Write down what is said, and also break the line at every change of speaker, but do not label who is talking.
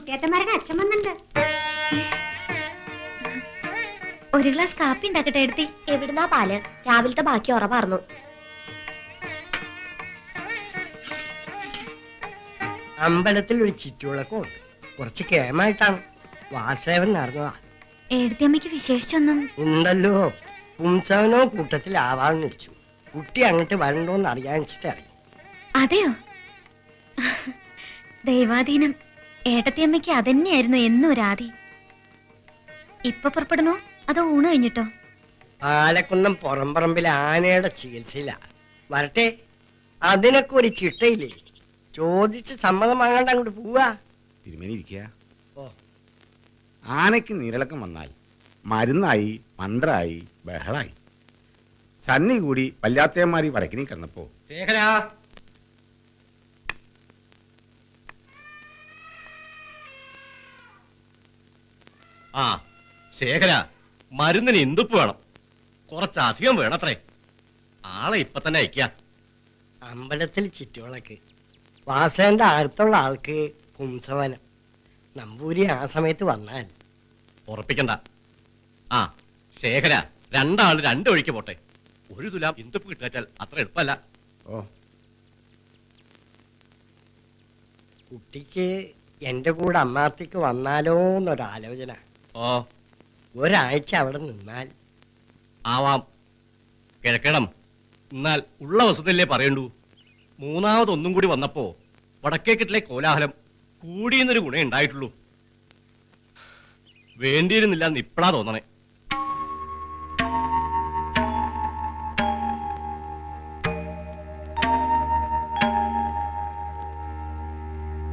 കുട്ടിയേട്ടന്മാരുടെ അച്ഛൻ വന്നിട്ടുണ്ട്.
ഒരു ഗ്ലാസ് കാപ്പി ഉണ്ടാക്കട്ടെ എടുത്തി. എവിടുന്നാ പാൽ? രാവിലത്തെ ബാക്കി ഉറവാർന്നു
അമ്പലത്തിൽ ഒരു ചുറ്റുവിളക്കം ഉണ്ട്. കുറച്ച് കേമായിട്ടാണ്. വാസേവൻ നടന്നതാ
എടുത്തിയമ്മയ്ക്ക് വിശേഷിച്ചൊന്നും?
ഉണ്ടല്ലോ. പുംസവനോ കൂട്ടത്തിൽ ആവാന്ന് വെച്ചു കുട്ടി അങ്ങോട്ട് വരണ്ടോന്ന് അറിയാൻ വെച്ചിട്ടറിയും
അതെയോ? ദൈവാധീനം. ഏട്ടത്തിയമ്മയ്ക്ക് അതന്നെയായിരുന്നു എന്നും ഒരാദി ഇപ്പൊ പുറപ്പെടണോ അതോ ഊണ് കഴിഞ്ഞിട്ടോ?
ആലക്കുന്നം പുറംപറമ്പിൽ ആനയുടെ ചികിത്സയില. വരട്ടെ അതിനൊക്കെ ഒരു ചിട്ടയില്ലേ? ചോദിച്ച് സമ്മതം വാങ്ങാണ്ട് അങ്ങോട്ട് പോവാ.
തിരുമേനി ഇരിക്കുക
ഓ.
ആനയ്ക്ക് നീരിളക്കം വന്നാൽ മരുന്നായി മന്ത്രായി ബഹളായി. സന്നി കൂടി വല്ലാത്തേമാരി വടക്കിനി കിടന്നപ്പോ
ശേഖരാ ആ ശേഖര മരുന്നിന് ഇന്തുപ്പ് വേണം. കുറച്ചധികം വേണത്രേ. ആളെ ഇപ്പൊ തന്നെ അയക്ക
അമ്പലത്തിൽ ചുറ്റുവിളക്ക് വാസേന്റെ അടുത്തുള്ള ആൾക്ക് പുംസവനം. നമ്പൂരി ആ സമയത്ത് വന്നാൽ.
ഉറപ്പിക്കണ്ട. ആ ശേഖര രണ്ടാൾ രണ്ട് വഴിക്ക് പോട്ടെ. ഒരു തുലാം ഇന്തുപ്പ് കിട്ടാച്ചാൽ അത്ര എളുപ്പമല്ല.
ഓ.
കുട്ടിക്ക് എന്റെ കൂടെ അമ്മാർത്തിക്ക് വന്നാലോ എന്നൊരാലോചന
ഓ
ഒരാഴ്ച അവിടെ നിന്നാൽ.
ആവാം. കിഴക്കണം എന്നാൽ ഉള്ള വസതല്ലേ പറയണ്ടു? മൂന്നാമതൊന്നും കൂടി വന്നപ്പോ വടക്കേക്കിട്ടിലെ കോലാഹലം കൂടിയെന്നൊരു ഗുണേ ഉണ്ടായിട്ടുള്ളൂ. വേണ്ടിയിരുന്നില്ല എന്ന് ഇപ്പഴാ തോന്നണേ.